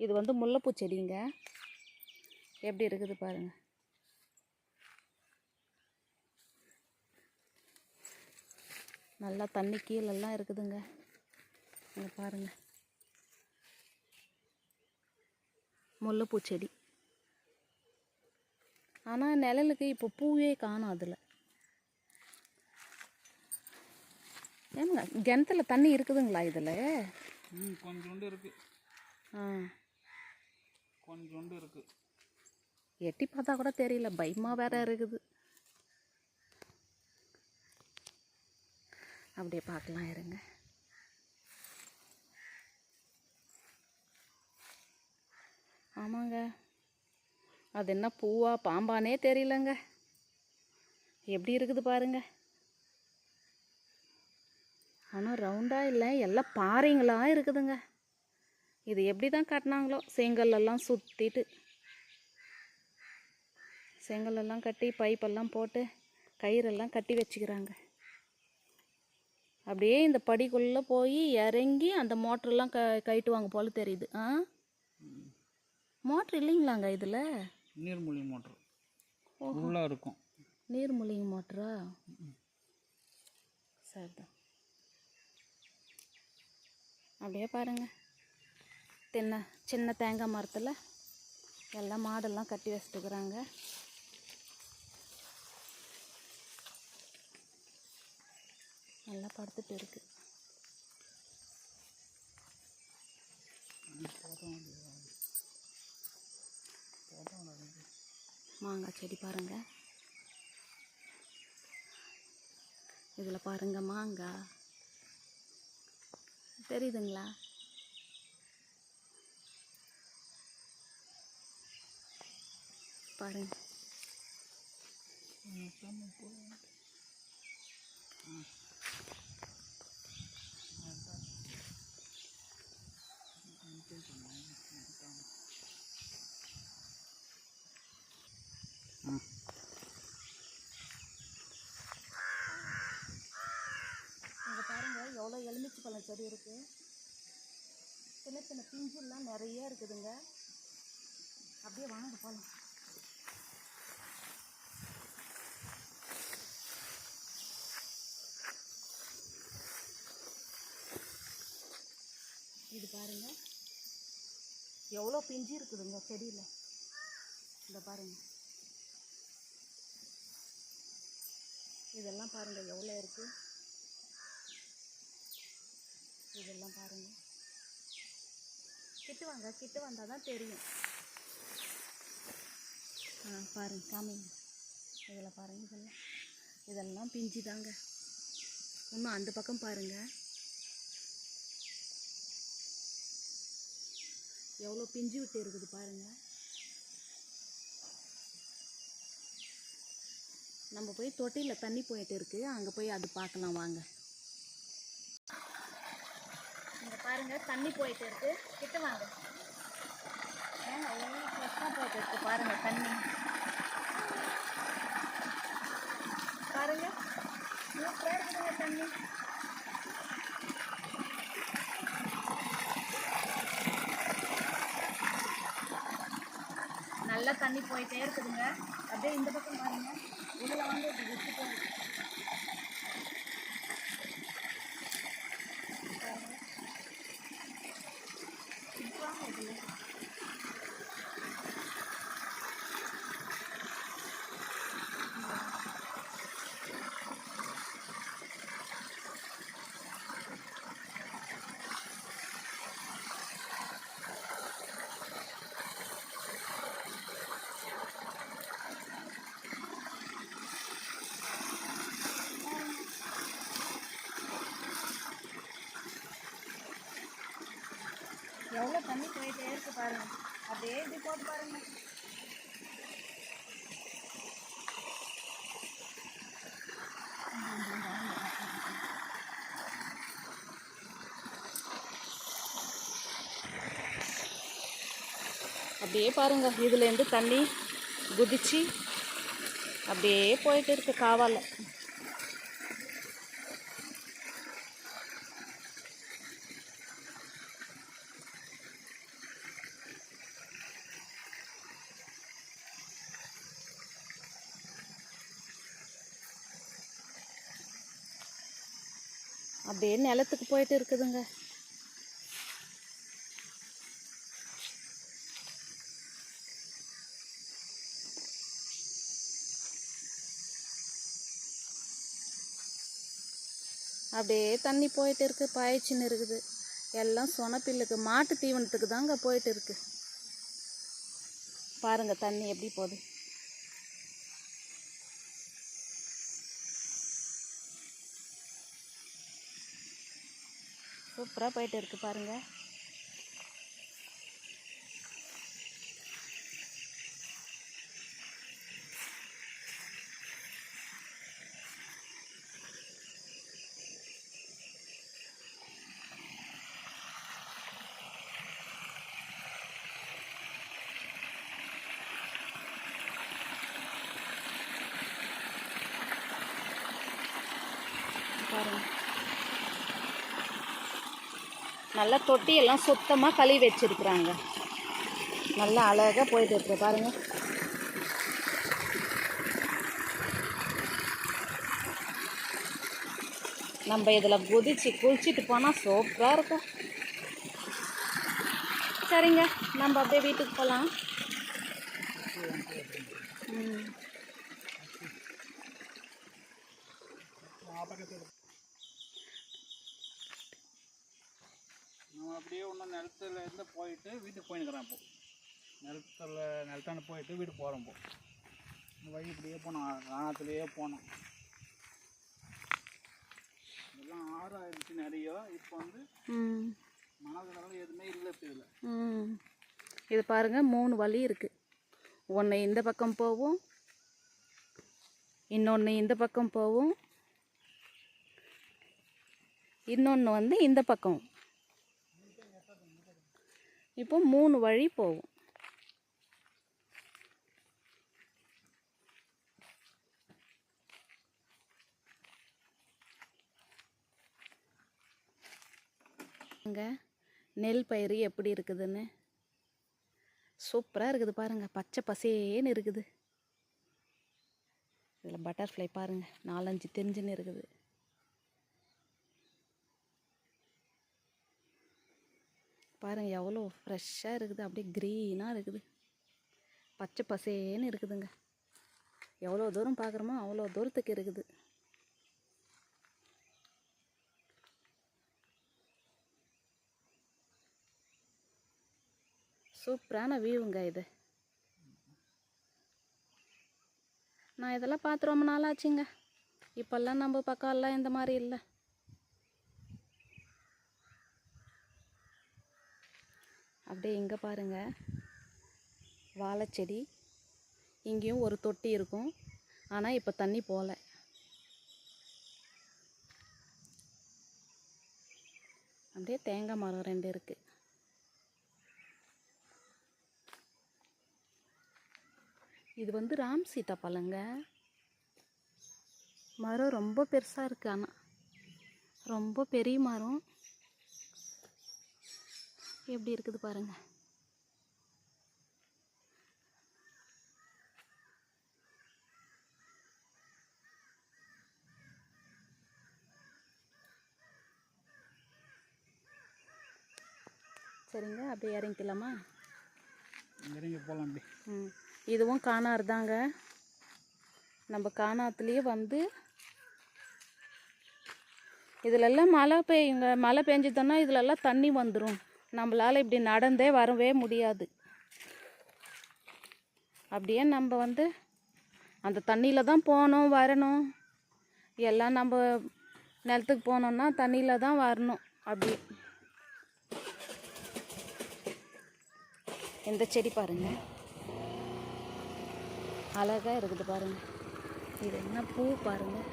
இது வந்து முல்லைப்பூ செடிங்க. எப்படி இருக்குது பாருங்க. நல்லா தண்ணி கீழெல்லாம் இருக்குதுங்க. இங்கே பாருங்க. முல்லைப்பூ செடி. ஆனால் நிழலுக்கு இப்போ பூவே காணும் அதில். ஏங்க கிணத்துல தண்ணி இருக்குதுங்களா இதில்? கொஞ்சோண்டு இருக்கு. ஆ. கொஞ்சோண்டு இருக்கு. எட்டி பார்த்தா கூட தெரியல பயமாக வேற இருக்குது. அப்படியே பார்க்கலாம் இருங்க. ஆமாங்க. அது என்ன பூவா பாம்பானே தெரியலங்க. எப்படி இருக்குது பாருங்க. ஆனால் ரவுண்டாக இல்லை எல்லாம் பாறைங்களாக இருக்குதுங்க. இது எப்படி தான் கட்டினாங்களோ செங்கல்லெல்லாம் சுற்றிட்டு செங்கலெல்லாம் கட்டி பைப்பெல்லாம் போட்டு கயிறெல்லாம் கட்டி வச்சுக்கிறாங்க. அப்படியே இந்த படிக்குள்ளே போய் இறங்கி அந்த மோட்டரெல்லாம் க கயிட்டுவாங்க போல தெரியுது. ஆ? மோட்ரு இல்லைங்களாங்க இதில்? நீர்மூழ்கி மோட்ரு உள்ளே இருக்கும். நீர்மூழ்கி மோட்டரா? சரிதான். அப்படியே பாருங்க. தென்னை சின்ன தேங்காய் மரத்தில் எல்லாம் மாடெல்லாம் கட்டி வச்சுட்டுக்கிறாங்க நல்லா படுத்துட்டு இருக்கு. மாங்காய் செடி பாருங்க. இதில் பாருங்க மாங்காய். தெரியுதுங்களா? பாருங்க. ம் இங்கே பாருங்க எவ்வளோ எலுமிச்சை பழம் செடி இருக்கு. சின்ன சின்ன பிஞ்சுலாம் நிறைய இருக்குதுங்க. அப்படியே வாங்க போகலாம் இது பாருங்கள் எவ்வளோ பிஞ்சு இருக்குதுங்க செடியில். இந்த பாருங்கள் இதெல்லாம் பாருங்கள் எவ்வளோ இருக்கு. இதெல்லாம் பாருங்கள் கிட்டு வாங்க கிட்டு வந்தால் தான் தெரியும். ஆ பாருங்க காமிங்க. இதில் பாருங்கள் இதெல்லாம். இதெல்லாம் பிஞ்சு தாங்க இன்னும் அந்த பக்கம் பாருங்கள் எவ்வளோ பிஞ்சு விட்டு இருக்குது பாருங்கள் நம்ம போய் தொட்டியில் தண்ணி போயிட்டு இருக்கு. அங்கே போய் அது பார்க்கலாம் வாங்க. இங்கே பாருங்க தண்ணி போயிட்டு இருக்கு. கிட்ட வாங்க. ஏங்க எவ்வளோ ஃப்ரெஷ்ஷாக போயிட்டு இருக்கு பாருங்கள் தண்ணி. பாருங்கள் சூப்பராக இருக்குதுங்க தண்ணி. நல்லா தண்ணி போயிட்டே இருக்குதுங்க. அப்படியே இந்த பக்கம் பாருங்க. இதில் வந்து இப்படி விட்டு போகுது அப்படியே இப்படி போட்டு பாருங்க. அப்படியே பாருங்க. இதுலேருந்து தண்ணி குதிச்சு அப்படியே போயிட்டு இருக்கு காவால. அப்படியே நிலத்துக்கு போயிட்டு இருக்குதுங்க. அப்படியே தண்ணி போயிட்டு இருக்கு பாய்ச்சின்னு இருக்குது. எல்லாம் சொனப்பில்லுக்கு மாட்டு தீவனத்துக்கு தாங்க போயிட்டு இருக்கு. பாருங்க தண்ணி எப்படி போகுது. சூப்பராக போயிட்டு இருக்குது பாருங்கள் பாருங்க நல்லா தொட்டியெல்லாம் சுத்தமாக கழுவி வச்சுருக்குறாங்க. நல்லா அழகாக போயிட்டு இருக்கு பாருங்கள் நம்ம இதில் குதிச்சு குளிச்சுட்டு போனால் சூப்பராக இருக்கும். சரிங்க நம்ம அப்படியே வீட்டுக்கு போகலாம் ம். அப்படியே ஒன்றும் நிலத்துல இருந்து போயிட்டு வீட்டுக்கு போயினுக்கிறேன் இப்போ நிலத்துல நிலத்தாண்டு போயிட்டு வீட்டுக்கு போகிறோம் இப்போ. இந்த வழி இப்படியே போனோம். காணத்துலேயே போனோம். இதெல்லாம் ஆறு ஆயிடுச்சு நிறைய. இப்போ வந்து ம். மணல்கடலாம் எதுவுமே இல்லை இப்போ இதில். இது பாருங்க மூணு வழி இருக்குது ஒன்று இந்த பக்கம் போகும். இன்னொன்று இந்த பக்கம் போகும். இன்னொன்று வந்து இந்த பக்கம். இப்போ மூணு வழி போகும். இங்க நெல் பயிர் எப்படி இருக்குதுன்னு. சூப்பராக இருக்குது பாருங்க பச்சை பசேன்னு இருக்குது. இதில் பட்டர்ஃப்ளை பாருங்க நாலஞ்சு தெரிஞ்சுன்னு இருக்குது. பாருங்கள் எவ்வளோ ஃப்ரெஷ்ஷாக இருக்குது. அப்படியே க்ரீனாக இருக்குது. பச்சை பசேன்னு இருக்குதுங்க. எவ்வளோ தூரம் பார்க்குறோமோ அவ்வளோ தூரத்துக்கு இருக்குது. சூப்பரான வியூங்க இது. நான் இதெல்லாம் பார்த்து ரொம்ப நாள் ஆச்சுங்க இப்போல்லாம் நம்ம பக்கம் எல்லாம் இந்த மாதிரி இல்லை. அப்படியே இங்கே பாருங்க. வாழைச்செடி. இங்கேயும் ஒரு தொட்டி இருக்கும். ஆனால் இப்போ தண்ணி போகல அப்படியே தேங்காய் மரம் ரெண்டு இருக்குது இது வந்து ராம் சீதா பழங்க. மரம் ரொம்ப பெருசாக இருக்குது ஆனால் ரொம்ப பெரிய மரம். எப்படி இருக்குது பாருங்க. சரிங்க அப்படியே இறங்கிக்கலாமா? இறங்கி போகலாம் அப்படி. ம் இதுவும் காணாறு தாங்க. நம்ம காணாத்துலேயே வந்து இதிலெல்லாம் மழை பெய்யுங்க மழை பெஞ்சதுன்னா இதிலெல்லாம் தண்ணி வந்துடும் நம்மளால் இப்படி நடந்தே வரவே முடியாது. அப்படியே நம்ம வந்து அந்த தண்ணியில் தான் போகணும் வரணும். எல்லாம் நம்ம நிலத்துக்கு போனோம்னா தண்ணியில் தான் வரணும் அப்படியே இந்த செடி பாருங்கள் அழகாக இருக்குது பாருங்கள் இது என்ன பூ பாருங்கள்